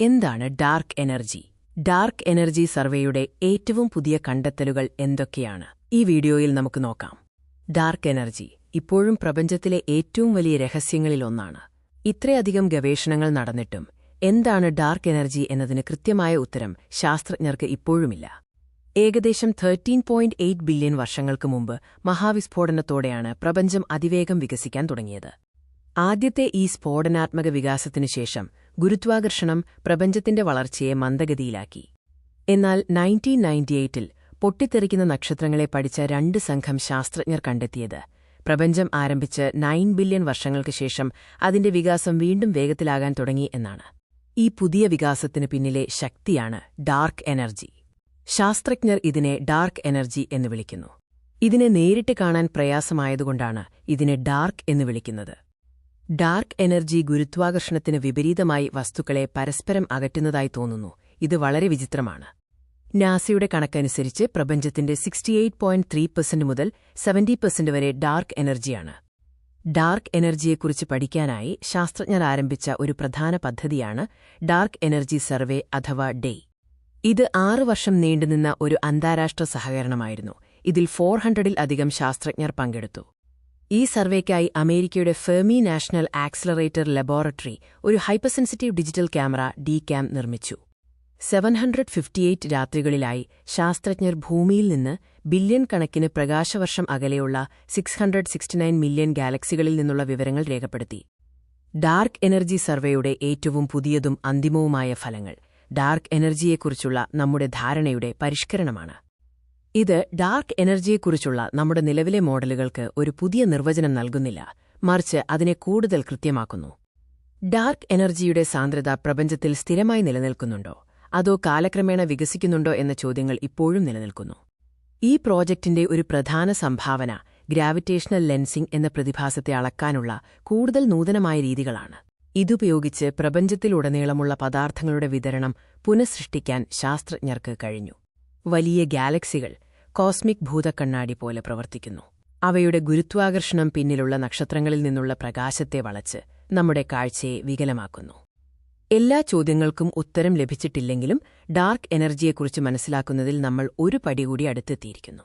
എന്താണ് dark energy? Dark energy സർവേയുടെ ഏറ്റവും പുതിയ കണ്ടെത്തലുകൾ എന്തൊക്കെയാണ്? ഈ വീഡിയോയിൽ നമുക്ക് നോക്കാം. ഡാർക്ക് എനർജി ഇപ്പോഴും പ്രപഞ്ചത്തിലെ ഏറ്റവും വലിയ രഹസ്യങ്ങളിലൊന്നാണ് ഇത്രയധികം ഗവേഷണങ്ങൾ നടന്നിട്ടും എന്താണ് ഡാർക്ക് എനർജി എന്നതിന് കൃത്യമായ ഉത്തരം ശാസ്ത്രജ്ഞർക്ക് ഇപ്പോഴുമില്ല. ഏകദേശം തേർട്ടീൻ പോയിന്റ് എയ്റ്റ് ബില്യൺ വർഷങ്ങൾക്ക് മുമ്പ് മഹാവിസ്ഫോടനത്തോടെയാണ് പ്രപഞ്ചം അതിവേഗം വികസിക്കാൻ തുടങ്ങിയത്. ആദ്യത്തെ ഈ സ്ഫോടനാത്മക വികാസത്തിനു ശേഷം ഗുരുത്വാകർഷണം പ്രപഞ്ചത്തിന്റെ വളർച്ചയെ മന്ദഗതിയിലാക്കി. എന്നാൽ നയന്റീൻ നയന്റിയെയ്റ്റിൽ പൊട്ടിത്തെറിക്കുന്ന നക്ഷത്രങ്ങളെ പഠിച്ച രണ്ട് സംഘം ശാസ്ത്രജ്ഞർ കണ്ടെത്തിയത്. പ്രപഞ്ചം ആരംഭിച്ച് നയൻ ബില്യൺ വർഷങ്ങൾക്ക് ശേഷം അതിന്റെ വികാസം വീണ്ടും വേഗത്തിലാകാൻ തുടങ്ങി എന്നാണ്. ഈ പുതിയ വികാസത്തിന് പിന്നിലെ ശക്തിയാണ് ഡാർക്ക് എനർജി. ശാസ്ത്രജ്ഞർ ഇതിനെ ഡാർക്ക് എനർജി എന്ന് വിളിക്കുന്നു. ഇതിനെ നേരിട്ട് കാണാൻ പ്രയാസമായതുകൊണ്ടാണ് ഇതിനെ ഡാർക്ക് എന്ന് വിളിക്കുന്നത്. ഡാർക്ക് എനർജി ഗുരുത്വാകർഷണത്തിന് വിപരീതമായി വസ്തുക്കളെ പരസ്പരം അകറ്റുന്നതായി തോന്നുന്നു. ഇത് വളരെ വിചിത്രമാണ്. നാസയുടെ കണക്കനുസരിച്ച് പ്രപഞ്ചത്തിന്റെ sixty eight point three percent മുതൽ സെവന്റി പെർസെന്റ് വരെ ഡാർക്ക് എനർജിയാണ്. ഡാർക്ക് എനർജിയെക്കുറിച്ച് പഠിക്കാനായി ശാസ്ത്രജ്ഞർ ആരംഭിച്ച ഒരു പ്രധാന പദ്ധതിയാണ് ഡാർക്ക് എനർജി സർവേ അഥവാ ഡേ. ഇത് ആറു വർഷം നീണ്ടുനിന്ന ഒരു അന്താരാഷ്ട്ര സഹകരണമായിരുന്നു. ഇതിൽ ഫോർ ഹൺഡ്രഡിൽ അധികം ശാസ്ത്രജ്ഞർ പങ്കെടുത്തു. ഈ സർവേക്കായി അമേരിക്കയുടെ ഫെർമി നാഷണൽ ആക്സിലറേറ്റർ ലബോറട്ടറി ഒരു hypersensitive digital camera D cam നിർമ്മിച്ചു. സെവൻ ഹൺഡ്രഡ് ഫിഫ്റ്റിയെയ്റ്റ് രാത്രികളിലായി ശാസ്ത്രജ്ഞർ ഭൂമിയിൽ നിന്ന് ബില്യൺ കണക്കിന് പ്രകാശവർഷം അകലെയുള്ള six hundred sixty nine million ഗാലക്സികളിൽ നിന്നുള്ള വിവരങ്ങൾ രേഖപ്പെടുത്തി. ഡാർക്ക് എനർജി സർവേയുടെ ഏറ്റവും പുതിയതും അന്തിമവുമായ ഫലങ്ങൾ. ഡാർക്ക് എനർജിയെക്കുറിച്ചുള്ള നമ്മുടെ ധാരണയുടെ പരിഷ്കരണമാണ്. ഇത് ഡാർക്ക് എനർജിയെക്കുറിച്ചുള്ള നമ്മുടെ നിലവിലെ മോഡലുകൾക്ക് ഒരു പുതിയ നിർവചനം നൽകുന്നില്ല. മറിച്ച് അതിനെ കൂടുതൽ കൃത്യമാക്കുന്നു. ഡാർക്ക് എനർജിയുടെ സാന്ദ്രത പ്രപഞ്ചത്തിൽ സ്ഥിരമായി നിലനിൽക്കുന്നുണ്ടോ? അതോ കാലക്രമേണ വികസിക്കുന്നുണ്ടോ എന്ന ചോദ്യങ്ങൾ ഇപ്പോഴും നിലനിൽക്കുന്നു. ഈ പ്രോജക്റ്റിന്റെ ഒരു പ്രധാന സംഭാവന ഗ്രാവിറ്റേഷണൽ ലെൻസിംഗ് എന്ന പ്രതിഭാസത്തെ അളക്കാനുള്ള കൂടുതൽ നൂതനമായ രീതികളാണ്. ഇതുപയോഗിച്ച് പ്രപഞ്ചത്തിലുടനീളമുള്ള പദാർത്ഥങ്ങളുടെ വിതരണം പുനഃസൃഷ്ടിക്കാൻ ശാസ്ത്രജ്ഞർക്ക് കഴിഞ്ഞു. വലിയ ഗാലക്സികൾ കോസ്മിക് ഭൂതക്കണ്ണാടി പോലെ പ്രവർത്തിക്കുന്നു. അവയുടെ ഗുരുത്വാകർഷണം പിന്നിലുള്ള നക്ഷത്രങ്ങളിൽ നിന്നുള്ള പ്രകാശത്തെ വളച്ച് നമ്മുടെ കാഴ്ചയെ വികലമാക്കുന്നു. എല്ലാ ചോദ്യങ്ങൾക്കും ഉത്തരം ലഭിച്ചിട്ടില്ലെങ്കിലും ഡാർക്ക് എനർജിയെക്കുറിച്ച് മനസ്സിലാക്കുന്നതിൽ നമ്മൾ ഒരു പടി കൂടി അടുത്തെത്തിയിരിക്കുന്നു.